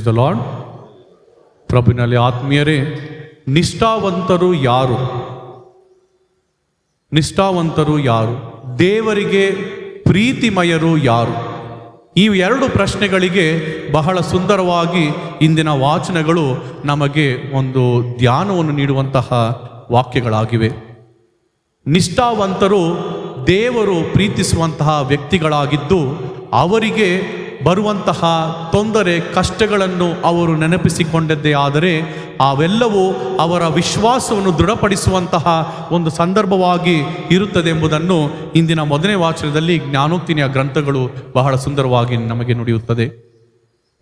Praise the lord ಪ್ರಭುವಿನಲ್ಲಿ ಆತ್ಮೀಯರೇ, ನಿಷ್ಠಾವಂತರು ಯಾರು? ನಿಷ್ಠಾವಂತರು ಯಾರು? ದೇವರಿಗೆ ಪ್ರೀತಿಮಯರು ಯಾರು? ಈ ಎರಡು ಪ್ರಶ್ನೆಗಳಿಗೆ ಬಹಳ ಸುಂದರವಾಗಿ ಇಂದಿನ ವಾಚನಗಳು ನಮಗೆ ಒಂದು ಧ್ಯಾನವನ್ನು ನೀಡುವಂತಹ ವಾಕ್ಯಗಳಾಗಿವೆ. ನಿಷ್ಠಾವಂತರು ದೇವರು ಪ್ರೀತಿಸುವಂತಹ ವ್ಯಕ್ತಿಗಳಾಗಿದ್ದು, ಅವರಿಗೆ ಬರುವಂತಹ ತೊಂದರೆ, ಕಷ್ಟಗಳನ್ನು ಅವರು ನೆನಪಿಸಿಕೊಂಡದ್ದೇ ಆದರೆ ಅವೆಲ್ಲವೂ ಅವರ ವಿಶ್ವಾಸವನ್ನು ದೃಢಪಡಿಸುವಂತಹ ಒಂದು ಸಂದರ್ಭವಾಗಿ ಇರುತ್ತದೆ ಎಂಬುದನ್ನು ಇಂದಿನ ಮೊದಲನೇ ವಾಚನದಲ್ಲಿ ಜ್ಞಾನೋಕ್ತಿನಿಯ ಗ್ರಂಥಗಳು ಬಹಳ ಸುಂದರವಾಗಿ ನಮಗೆ ನುಡಿಯುತ್ತದೆ.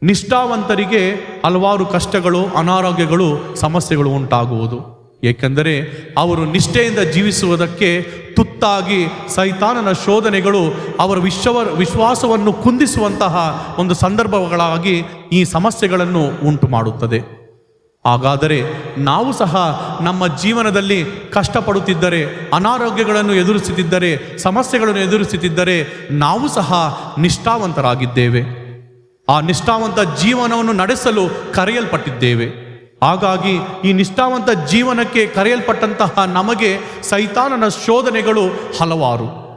ನಿಷ್ಠಾವಂತರಿಗೆ ಹಲವಾರು ಕಷ್ಟಗಳು, ಅನಾರೋಗ್ಯಗಳು, ಸಮಸ್ಯೆಗಳು ಉಂಟಾಗುವುದು. ಏಕೆಂದರೆ ಅವರು ನಿಷ್ಠೆಯಿಂದ ಜೀವಿಸುವುದಕ್ಕೆ ತುತ್ತಾಗಿ ಸೈತಾನನ ಶೋಧನೆಗಳು ಅವರ ವಿಶ್ವ ವಿಶ್ವಾಸವನ್ನು ಕುಂದಿಸುವಂತಹ ಒಂದು ಸಂದರ್ಭಗಳಾಗಿ ಈ ಸಮಸ್ಯೆಗಳನ್ನು ಉಂಟು ಮಾಡುತ್ತದೆ. ಹಾಗಾದರೆ ನಾವು ಸಹ ನಮ್ಮ ಜೀವನದಲ್ಲಿ ಕಷ್ಟಪಡುತ್ತಿದ್ದರೆ, ಅನಾರೋಗ್ಯಗಳನ್ನು ಎದುರಿಸುತ್ತಿದ್ದರೆ, ಸಮಸ್ಯೆಗಳನ್ನು ಎದುರಿಸುತ್ತಿದ್ದರೆ ನಾವು ಸಹ ನಿಷ್ಠಾವಂತರಾಗಿದ್ದೇವೆ. ಆ ನಿಷ್ಠಾವಂತ ಜೀವನವನ್ನು ನಡೆಸಲು ಕರೆಯಲ್ಪಟ್ಟಿದ್ದೇವೆ. ಹಾಗಾಗಿ ಈ ನಿಷ್ಠಾವಂತ ಜೀವನಕ್ಕೆ ಕರೆಯಲ್ಪಟ್ಟಂತಹ ನಮಗೆ ಸೈತಾನನ ಶೋಧನೆಗಳು ಹಲವಾರು.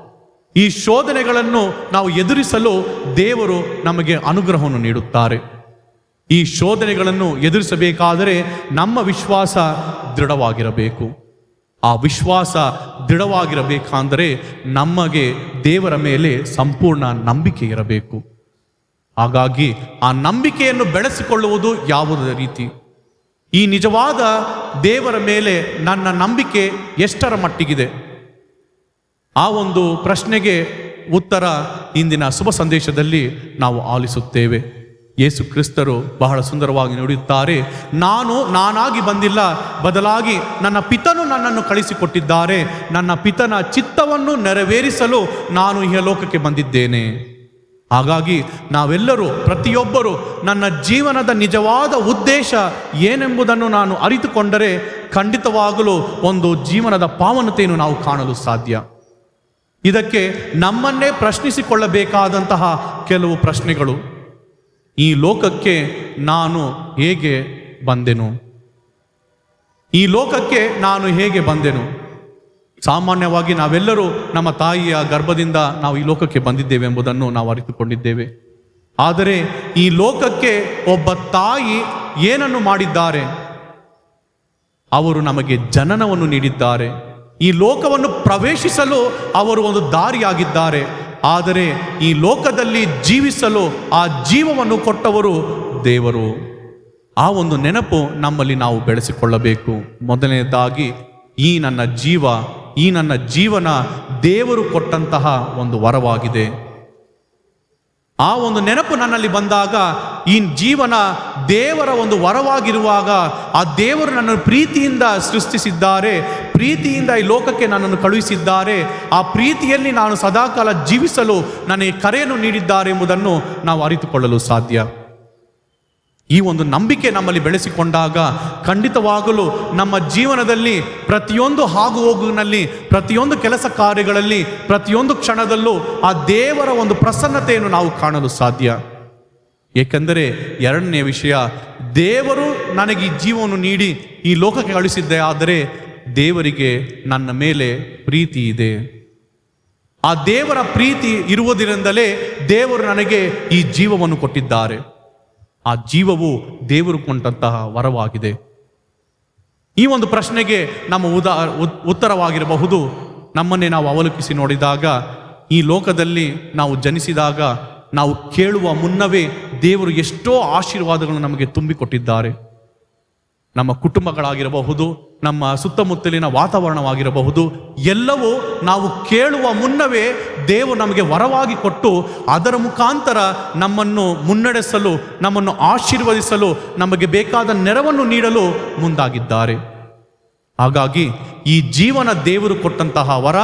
ಈ ಶೋಧನೆಗಳನ್ನು ನಾವು ಎದುರಿಸಲು ದೇವರು ನಮಗೆ ಅನುಗ್ರಹವನ್ನು ನೀಡುತ್ತಾರೆ. ಈ ಶೋಧನೆಗಳನ್ನು ಎದುರಿಸಬೇಕಾದರೆ ನಮ್ಮ ವಿಶ್ವಾಸ ದೃಢವಾಗಿರಬೇಕು. ಆ ವಿಶ್ವಾಸ ದೃಢವಾಗಿರಬೇಕೆಂದರೆ ನಮಗೆ ದೇವರ ಮೇಲೆ ಸಂಪೂರ್ಣ ನಂಬಿಕೆ ಇರಬೇಕು. ಹಾಗಾಗಿ ಆ ನಂಬಿಕೆಯನ್ನು ಬೆಳೆಸಿಕೊಳ್ಳುವುದು ಯಾವುದೇ ರೀತಿ. ಈ ನಿಜವಾದ ದೇವರ ಮೇಲೆ ನನ್ನ ನಂಬಿಕೆ ಎಷ್ಟರ ಮಟ್ಟಿಗಿದೆ? ಆ ಒಂದು ಪ್ರಶ್ನೆಗೆ ಉತ್ತರ ಇಂದಿನ ಶುಭ ಸಂದೇಶದಲ್ಲಿ ನಾವು ಆಲಿಸುತ್ತೇವೆ. ಯೇಸು ಕ್ರಿಸ್ತರು ಬಹಳ ಸುಂದರವಾಗಿ ನುಡಿಯುತ್ತಾರೆ, ನಾನು ನಾನಾಗಿ ಬಂದಿಲ್ಲ, ಬದಲಾಗಿ ನನ್ನ ಪಿತನು ನನ್ನನ್ನು ಕಳಿಸಿಕೊಟ್ಟಿದ್ದಾರೆ ನನ್ನ ಪಿತನ ಚಿತ್ತವನ್ನು ನೆರವೇರಿಸಲು ನಾನು ಈ ಲೋಕಕ್ಕೆ ಬಂದಿದ್ದೇನೆ. ಹಾಗಾಗಿ ನಾವೆಲ್ಲರೂ ಪ್ರತಿಯೊಬ್ಬರು ನನ್ನ ಜೀವನದ ನಿಜವಾದ ಉದ್ದೇಶ ಏನೆಂಬುದನ್ನು ನಾನು ಅರಿತುಕೊಂಡರೆ ಖಂಡಿತವಾಗಲೂ ಒಂದು ಜೀವನದ ಪಾವನತೆಯನ್ನು ನಾವು ಕಾಣಲು ಸಾಧ್ಯ. ಇದಕ್ಕೆ ನಮ್ಮನ್ನೇ ಪ್ರಶ್ನಿಸಿಕೊಳ್ಳಬೇಕಾದಂತಹ ಕೆಲವು ಪ್ರಶ್ನೆಗಳು. ಈ ಲೋಕಕ್ಕೆ ನಾನು ಹೇಗೆ ಬಂದೆನು? ಈ ಲೋಕಕ್ಕೆ ನಾನು ಹೇಗೆ ಬಂದೆನು? ಸಾಮಾನ್ಯವಾಗಿ ನಾವೆಲ್ಲರೂ ನಮ್ಮ ತಾಯಿಯ ಗರ್ಭದಿಂದ ನಾವು ಈ ಲೋಕಕ್ಕೆ ಬಂದಿದ್ದೇವೆ ಎಂಬುದನ್ನು ನಾವು ಅರಿತುಕೊಂಡಿದ್ದೇವೆ. ಆದರೆ ಈ ಲೋಕಕ್ಕೆ ಒಬ್ಬ ತಾಯಿ ಏನನ್ನು ಮಾಡಿದ್ದಾರೆ? ಅವರು ನಮಗೆ ಜನನವನ್ನು ನೀಡಿದ್ದಾರೆ. ಈ ಲೋಕವನ್ನು ಪ್ರವೇಶಿಸಲು ಅವರು ಒಂದು ದಾರಿಯಾಗಿದ್ದಾರೆ. ಆದರೆ ಈ ಲೋಕದಲ್ಲಿ ಜೀವಿಸಲು ಆ ಜೀವವನ್ನು ಕೊಟ್ಟವರು ದೇವರು. ಆ ಒಂದು ನೆನಪು ನಮ್ಮಲ್ಲಿ ನಾವು ಬೆಳೆಸಿಕೊಳ್ಳಬೇಕು. ಮೊದಲನೇದಾಗಿ ಈ ನನ್ನ ಜೀವ ಈ ನನ್ನ ಜೀವನ ದೇವರು ಕೊಟ್ಟಂತಹ ಒಂದು ವರವಾಗಿದೆ. ಆ ಒಂದು ನೆನಪು ನನ್ನಲ್ಲಿ ಬಂದಾಗ ಈ ಜೀವನ ದೇವರ ಒಂದು ವರವಾಗಿರುವಾಗ ಆ ದೇವರು ನನ್ನನ್ನು ಪ್ರೀತಿಯಿಂದ ಸೃಷ್ಟಿಸಿದ್ದಾರೆ, ಪ್ರೀತಿಯಿಂದ ಈ ಲೋಕಕ್ಕೆ ನನ್ನನ್ನು ಕಳುಹಿಸಿದ್ದಾರೆ, ಆ ಪ್ರೀತಿಯಲ್ಲಿ ನಾನು ಸದಾಕಾಲ ಜೀವಿಸಲು ನನಗೆ ಕರೆಯನ್ನು ನೀಡಿದ್ದಾರೆ ಎಂಬುದನ್ನು ನಾವು ಅರಿತುಕೊಳ್ಳಲು ಸಾಧ್ಯ. ಈ ಒಂದು ನಂಬಿಕೆ ನಮ್ಮಲ್ಲಿ ಬೆಳೆಸಿಕೊಂಡಾಗ ಖಂಡಿತವಾಗಲು ನಮ್ಮ ಜೀವನದಲ್ಲಿ ಪ್ರತಿಯೊಂದು ಹಾಗು ಹೋಗುವಿನಲ್ಲಿ ಪ್ರತಿಯೊಂದು ಕೆಲಸ ಕಾರ್ಯಗಳಲ್ಲಿ, ಪ್ರತಿಯೊಂದು ಕ್ಷಣದಲ್ಲೂ ಆ ದೇವರ ಒಂದು ಪ್ರಸನ್ನತೆಯನ್ನು ನಾವು ಕಾಣಲು ಸಾಧ್ಯ. ಏಕೆಂದರೆ ಎರಡನೇ ವಿಷಯ, ದೇವರು ನನಗೆ ಈ ಜೀವವನ್ನು ನೀಡಿ ಈ ಲೋಕಕ್ಕೆ ಕಳಿಸಿದ್ದೆ ಆದರೆ ದೇವರಿಗೆ ನನ್ನ ಮೇಲೆ ಪ್ರೀತಿ ಇದೆ. ಆ ದೇವರ ಪ್ರೀತಿ ಇರುವುದರಿಂದಲೇ ದೇವರು ನನಗೆ ಈ ಜೀವವನ್ನು ಕೊಟ್ಟಿದ್ದಾರೆ. ಆ ಜೀವವು ದೇವರು ಕೊಂಡಂತಹ ವರವಾಗಿದೆ. ಈ ಒಂದು ಪ್ರಶ್ನೆಗೆ ನಮ್ಮ ಉದಾ ಉತ್ತರವಾಗಿರಬಹುದು. ನಮ್ಮನ್ನೇ ನಾವು ಅವಲೋಕಿಸಿ ನೋಡಿದಾಗ, ಈ ಲೋಕದಲ್ಲಿ ನಾವು ಜನಿಸಿದಾಗ, ನಾವು ಕೇಳುವ ಮುನ್ನವೇ ದೇವರು ಎಷ್ಟೋ ಆಶೀರ್ವಾದಗಳನ್ನು ನಮಗೆ ತುಂಬಿಕೊಟ್ಟಿದ್ದಾರೆ. ನಮ್ಮ ಕುಟುಂಬಗಳಾಗಿರಬಹುದು, ನಮ್ಮ ಸುತ್ತಮುತ್ತಲಿನ ವಾತಾವರಣವಾಗಿರಬಹುದು, ಎಲ್ಲವೂ ನಾವು ಕೇಳುವ ಮುನ್ನವೇ ದೇವರು ನಮಗೆ ವರವಾಗಿ ಕೊಟ್ಟು ಅದರ ಮುಖಾಂತರ ನಮ್ಮನ್ನು ಮುನ್ನಡೆಸಲು, ನಮ್ಮನ್ನು ಆಶೀರ್ವದಿಸಲು, ನಮಗೆ ಬೇಕಾದ ನೆರವನ್ನು ನೀಡಲು ಮುಂದಾಗಿದ್ದಾರೆ. ಹಾಗಾಗಿ ಈ ಜೀವನ ದೇವರು ಕೊಟ್ಟಂತಹ ವರ,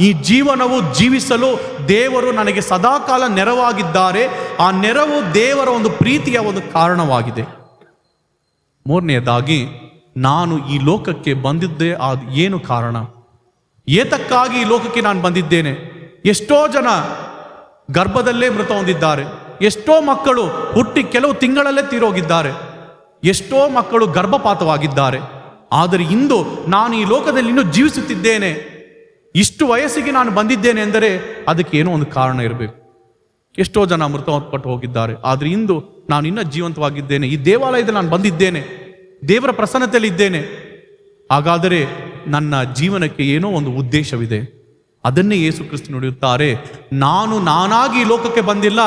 ಈ ಜೀವನವು ಜೀವಿಸಲು ದೇವರು ನನಗೆ ಸದಾಕಾಲ ನೆರವಾಗಿದ್ದಾರೆ. ಆ ನೆರವು ದೇವರ ಒಂದು ಪ್ರೀತಿಯ ಒಂದು ಕಾರಣವಾಗಿದೆ. ಮೂರನೆಯದಾಗಿ, ನಾನು ಈ ಲೋಕಕ್ಕೆ ಬಂದಿದ್ದೇ ಆದ ಏನು ಕಾರಣ? ಏತಕ್ಕಾಗಿ ಈ ಲೋಕಕ್ಕೆ ನಾನು ಬಂದಿದ್ದೇನೆ? ಎಷ್ಟೋ ಜನ ಗರ್ಭದಲ್ಲೇ ಮೃತ ಹೊಂದಿದ್ದಾರೆ. ಎಷ್ಟೋ ಮಕ್ಕಳು ಹುಟ್ಟಿ ಕೆಲವು ತಿಂಗಳಲ್ಲೇ ತೀರೋಗಿದ್ದಾರೆ. ಎಷ್ಟೋ ಮಕ್ಕಳು ಗರ್ಭಪಾತವಾಗಿದ್ದಾರೆ. ಆದರೆ ಇಂದು ನಾನು ಈ ಲೋಕದಲ್ಲಿ ಇನ್ನೂ ಜೀವಿಸುತ್ತಿದ್ದೇನೆ. ಇಷ್ಟು ವಯಸ್ಸಿಗೆ ನಾನು ಬಂದಿದ್ದೇನೆ ಎಂದರೆ ಅದಕ್ಕೆ ಏನೋ ಒಂದು ಕಾರಣ ಇರಬೇಕು. ಎಷ್ಟೋ ಜನ ಮೃತಪಟ್ಟು ಹೋಗಿದ್ದಾರೆ. ಆದರೆ ಇಂದು ನಾನು ಇನ್ನೂ ಜೀವಂತವಾಗಿದ್ದೇನೆ. ಈ ದೇವಾಲಯದಲ್ಲಿ ನಾನು ಬಂದಿದ್ದೇನೆ. ದೇವರ ಪ್ರಸನ್ನತೆಯಲ್ಲಿ ಇದ್ದೇನೆ. ಹಾಗಾದರೆ ನನ್ನ ಜೀವನಕ್ಕೆ ಏನೋ ಒಂದು ಉದ್ದೇಶವಿದೆ. ಅದನ್ನೇ ಯೇಸು ಕ್ರಿಸ್ತು ನುಡಿಯುತ್ತಾರೆ. ನಾನು ನಾನಾಗಿ ಈ ಲೋಕಕ್ಕೆ ಬಂದಿಲ್ಲ.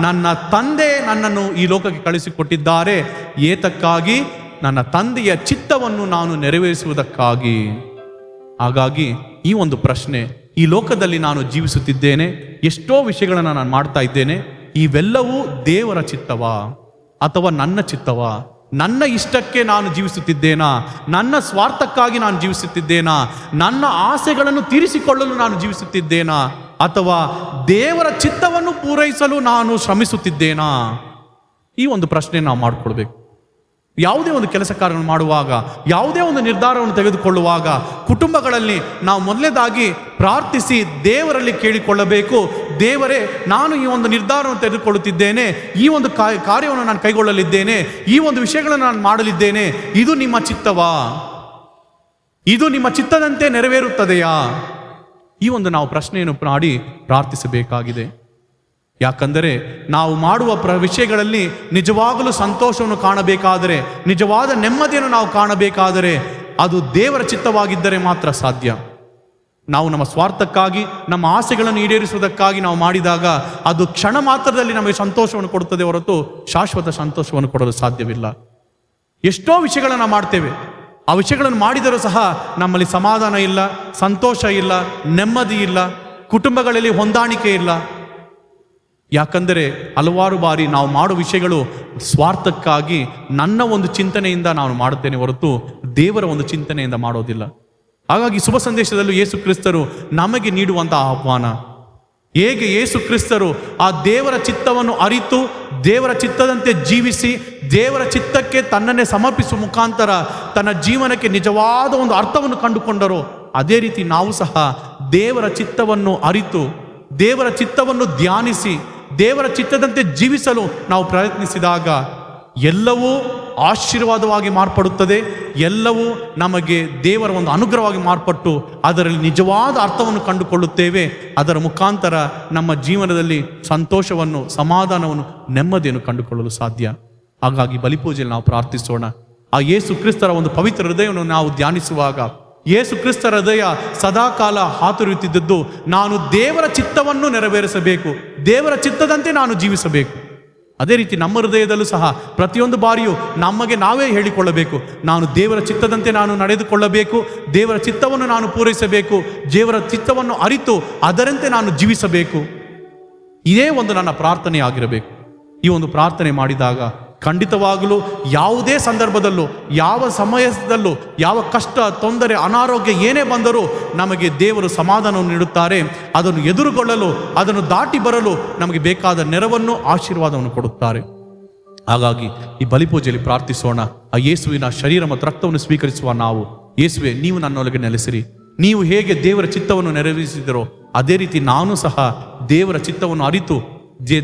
ನನ್ನ ತಂದೆ ನನ್ನನ್ನು ಈ ಲೋಕಕ್ಕೆ ಕಳಿಸಿಕೊಟ್ಟಿದ್ದಾರೆ ಏತಕ್ಕಾಗಿ ನನ್ನ ತಂದೆಯ ಚಿತ್ತವನ್ನು ನಾನು ನೆರವೇರಿಸುವುದಕ್ಕಾಗಿ. ಹಾಗಾಗಿ ಈ ಒಂದು ಪ್ರಶ್ನೆ ಈ ಲೋಕದಲ್ಲಿ ನಾನು ಜೀವಿಸುತ್ತಿದ್ದೇನೆ, ಎಷ್ಟೋ ವಿಷಯಗಳನ್ನು ನಾನು ಮಾಡ್ತಾ ಇದ್ದೇನೆ, ಇವೆಲ್ಲವೂ ದೇವರ ಚಿತ್ತವ ಅಥವಾ ನನ್ನ ಚಿತ್ತವ? ನನ್ನ ಇಷ್ಟಕ್ಕೆ ನಾನು ಜೀವಿಸುತ್ತಿದ್ದೇನಾ? ನನ್ನ ಸ್ವಾರ್ಥಕ್ಕಾಗಿ ನಾನು ಜೀವಿಸುತ್ತಿದ್ದೇನಾ? ನನ್ನ ಆಸೆಗಳನ್ನು ತೀರಿಸಿಕೊಳ್ಳಲು ನಾನು ಜೀವಿಸುತ್ತಿದ್ದೇನಾ? ಅಥವಾ ದೇವರ ಚಿತ್ತವನ್ನು ಪೂರೈಸಲು ನಾನು ಶ್ರಮಿಸುತ್ತಿದ್ದೇನಾ? ಈ ಒಂದು ಪ್ರಶ್ನೆ ನಾವು ಮಾಡಿಕೊಳ್ಬೇಕು ಯಾವುದೇ ಒಂದು ಕೆಲಸ ಕಾರ್ಯವನ್ನು ಮಾಡುವಾಗ, ಯಾವುದೇ ಒಂದು ನಿರ್ಧಾರವನ್ನು ತೆಗೆದುಕೊಳ್ಳುವಾಗ ಕುಟುಂಬಗಳಲ್ಲಿ ನಾವು ಮೊದಲನೇದಾಗಿ ಪ್ರಾರ್ಥಿಸಿ ದೇವರಲ್ಲಿ ಕೇಳಿಕೊಳ್ಳಬೇಕು. ದೇವರೇ, ನಾನು ಈ ಒಂದು ನಿರ್ಧಾರವನ್ನು ತೆಗೆದುಕೊಳ್ಳುತ್ತಿದ್ದೇನೆ. ಈ ಒಂದು ಕಾರ್ಯವನ್ನು ನಾನು ಕೈಗೊಳ್ಳಲಿದ್ದೇನೆ. ಈ ಒಂದು ವಿಷಯಗಳನ್ನು ನಾನು ಮಾಡಲಿದ್ದೇನೆ. ಇದು ನಿಮ್ಮ ಚಿತ್ತವಾ? ಇದು ನಿಮ್ಮ ಚಿತ್ತದಂತೆ ನೆರವೇರುತ್ತದೆಯಾ? ಈ ಒಂದು ನಾವು ಪ್ರಶ್ನೆಯನ್ನು ಮಾಡಿ ಪ್ರಾರ್ಥಿಸಬೇಕಾಗಿದೆ. ಯಾಕಂದರೆ ನಾವು ಮಾಡುವ ಪ್ರ ವಿಷಯಗಳಲ್ಲಿ ನಿಜವಾಗಲೂ ಸಂತೋಷವನ್ನು ಕಾಣಬೇಕಾದರೆ, ನಿಜವಾದ ನೆಮ್ಮದಿಯನ್ನು ನಾವು ಕಾಣಬೇಕಾದರೆ ಅದು ದೇವರ ಚಿತ್ತವಾಗಿದ್ದರೆ ಮಾತ್ರ ಸಾಧ್ಯ. ನಾವು ನಮ್ಮ ಸ್ವಾರ್ಥಕ್ಕಾಗಿ, ನಮ್ಮ ಆಸೆಗಳನ್ನು ಈಡೇರಿಸುವುದಕ್ಕಾಗಿ ನಾವು ಮಾಡಿದಾಗ ಅದು ಕ್ಷಣ ಮಾತ್ರದಲ್ಲಿ ನಮಗೆ ಸಂತೋಷವನ್ನು ಕೊಡುತ್ತದೆ ಹೊರತು ಶಾಶ್ವತ ಸಂತೋಷವನ್ನು ಕೊಡಲು ಸಾಧ್ಯವಿಲ್ಲ. ಎಷ್ಟೋ ವಿಷಯಗಳನ್ನು ಮಾಡ್ತೇವೆ. ಆ ವಿಷಯಗಳನ್ನು ಮಾಡಿದರೂ ಸಹ ನಮ್ಮಲ್ಲಿ ಸಮಾಧಾನ ಇಲ್ಲ, ಸಂತೋಷ ಇಲ್ಲ, ನೆಮ್ಮದಿ ಇಲ್ಲ, ಕುಟುಂಬಗಳಲ್ಲಿ ಹೊಂದಾಣಿಕೆ ಇಲ್ಲ. ಯಾಕಂದರೆ ಹಲವಾರು ಬಾರಿ ನಾವು ಮಾಡೋ ವಿಷಯಗಳು ಸ್ವಾರ್ಥಕ್ಕಾಗಿ ನನ್ನ ಒಂದು ಚಿಂತನೆಯಿಂದ ನಾನು ಮಾಡುತ್ತೇನೆ ಹೊರತು ದೇವರ ಒಂದು ಚಿಂತನೆಯಿಂದ ಮಾಡೋದಿಲ್ಲ. ಹಾಗಾಗಿ ಶುಭ ಸಂದೇಶದಲ್ಲೂ ಯೇಸು ಕ್ರಿಸ್ತರು ನಮಗೆ ನೀಡುವಂತಹ ಆಹ್ವಾನ. ಹೇಗೆ ಯೇಸು ಕ್ರಿಸ್ತರು ಆ ದೇವರ ಚಿತ್ತವನ್ನು ಅರಿತು, ದೇವರ ಚಿತ್ತದಂತೆ ಜೀವಿಸಿ, ದೇವರ ಚಿತ್ತಕ್ಕೆ ತನ್ನನ್ನೇ ಸಮರ್ಪಿಸುವ ಮುಖಾಂತರ ತನ್ನ ಜೀವನಕ್ಕೆ ನಿಜವಾದ ಒಂದು ಅರ್ಥವನ್ನು ಕಂಡುಕೊಂಡರು, ಅದೇ ರೀತಿ ನಾವು ಸಹ ದೇವರ ಚಿತ್ತವನ್ನು ಅರಿತು, ದೇವರ ಚಿತ್ತವನ್ನು ಧ್ಯಾನಿಸಿ ದೇವರ ಚಿತ್ತದಂತೆ ಜೀವಿಸಲು ನಾವು ಪ್ರಯತ್ನಿಸಿದಾಗ ಎಲ್ಲವೂ ಆಶೀರ್ವಾದವಾಗಿ ಮಾರ್ಪಡುತ್ತದೆ, ಎಲ್ಲವೂ ನಮಗೆ ದೇವರ ಒಂದು ಅನುಗ್ರಹವಾಗಿ ಮಾರ್ಪಟ್ಟು ಅದರಲ್ಲಿ ನಿಜವಾದ ಅರ್ಥವನ್ನು ಕಂಡುಕೊಳ್ಳುತ್ತೇವೆ. ಅದರ ಮುಖಾಂತರ ನಮ್ಮ ಜೀವನದಲ್ಲಿ ಸಂತೋಷವನ್ನು, ಸಮಾಧಾನವನ್ನು, ನೆಮ್ಮದಿಯನ್ನು ಕಂಡುಕೊಳ್ಳಲು ಸಾಧ್ಯ. ಹಾಗಾಗಿ ಬಲಿಪೂಜೆಯಲ್ಲಿ ನಾವು ಪ್ರಾರ್ಥಿಸೋಣ. ಆ ಯೇಸು ಕ್ರಿಸ್ತರ ಒಂದು ಪವಿತ್ರ ಹೃದಯವನ್ನು ನಾವು ಧ್ಯಾನಿಸುವಾಗ ಯೇಸು ಕ್ರಿಸ್ತ ಹೃದಯ ಸದಾಕಾಲ ಹಾತುರಿಯುತ್ತಿದ್ದದ್ದು ನಾನು ದೇವರ ಚಿತ್ತವನ್ನು ನೆರವೇರಿಸಬೇಕು. ದೇವರ ಚಿತ್ತದಂತೆ ನಾನು ಜೀವಿಸಬೇಕು. ಅದೇ ರೀತಿ ನಮ್ಮ ಹೃದಯದಲ್ಲೂ ಸಹ ಪ್ರತಿಯೊಂದು ಬಾರಿಯೂ ನಮಗೆ ನಾವೇ ಹೇಳಿಕೊಳ್ಳಬೇಕು. ನಾನು ದೇವರ ಚಿತ್ತದಂತೆ ನಾನು ನಡೆದುಕೊಳ್ಳಬೇಕು. ದೇವರ ಚಿತ್ತವನ್ನು ನಾನು ಪೂರೈಸಬೇಕು. ದೇವರ ಚಿತ್ತವನ್ನು ಅರಿತು ಅದರಂತೆ ನಾನು ಜೀವಿಸಬೇಕು. ಇದೇ ಒಂದು ನನ್ನ ಪ್ರಾರ್ಥನೆ ಆಗಿರಬೇಕು ಈ ಒಂದು ಪ್ರಾರ್ಥನೆ ಮಾಡಿದಾಗ ಖಂಡಿತವಾಗಲೂ ಯಾವುದೇ ಸಂದರ್ಭದಲ್ಲೂ, ಯಾವ ಸಮಯದಲ್ಲೂ, ಯಾವ ಕಷ್ಟ, ತೊಂದರೆ, ಅನಾರೋಗ್ಯ ಏನೇ ಬಂದರೂ ನಮಗೆ ದೇವರು ಸಮಾಧಾನವನ್ನು ನೀಡುತ್ತಾರೆ. ಅದನ್ನು ಎದುರುಗೊಳ್ಳಲು, ಅದನ್ನು ದಾಟಿ ಬರಲು ನಮಗೆ ಬೇಕಾದ ನೆರವನ್ನು, ಆಶೀರ್ವಾದವನ್ನು ಕೊಡುತ್ತಾರೆ. ಹಾಗಾಗಿ ಈ ಬಲಿಪೂಜೆಯಲ್ಲಿ ಪ್ರಾರ್ಥಿಸೋಣ. ಆ ಯೇಸುವಿನ ಶರೀರ ಮತ್ತು ರಕ್ತವನ್ನು ಸ್ವೀಕರಿಸುವ ನಾವು. ಯೇಸುವೆ, ನೀವು ನನ್ನೊಳಗೆ ನೆಲೆಸಿರಿ. ನೀವು ಹೇಗೆ ದೇವರ ಚಿತ್ತವನ್ನು ನೆರವೇರಿಸಿದರೋ, ಅದೇ ರೀತಿ ನಾನು ಸಹ ದೇವರ ಚಿತ್ತವನ್ನು ಅರಿತು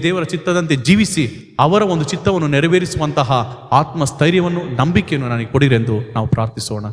ದೇವರ ಚಿತ್ತದಂತೆ ಜೀವಿಸಿ ಅವರ ಒಂದು ಚಿತ್ತವನ್ನು ನೆರವೇರಿಸುವಂತಹ ಆತ್ಮಸ್ಥೈರ್ಯವನ್ನು ನಂಬಿಕೆಯನ್ನು ನನಗೆ ಕೊಡಿರೆಂದು ನಾವು ಪ್ರಾರ್ಥಿಸೋಣ.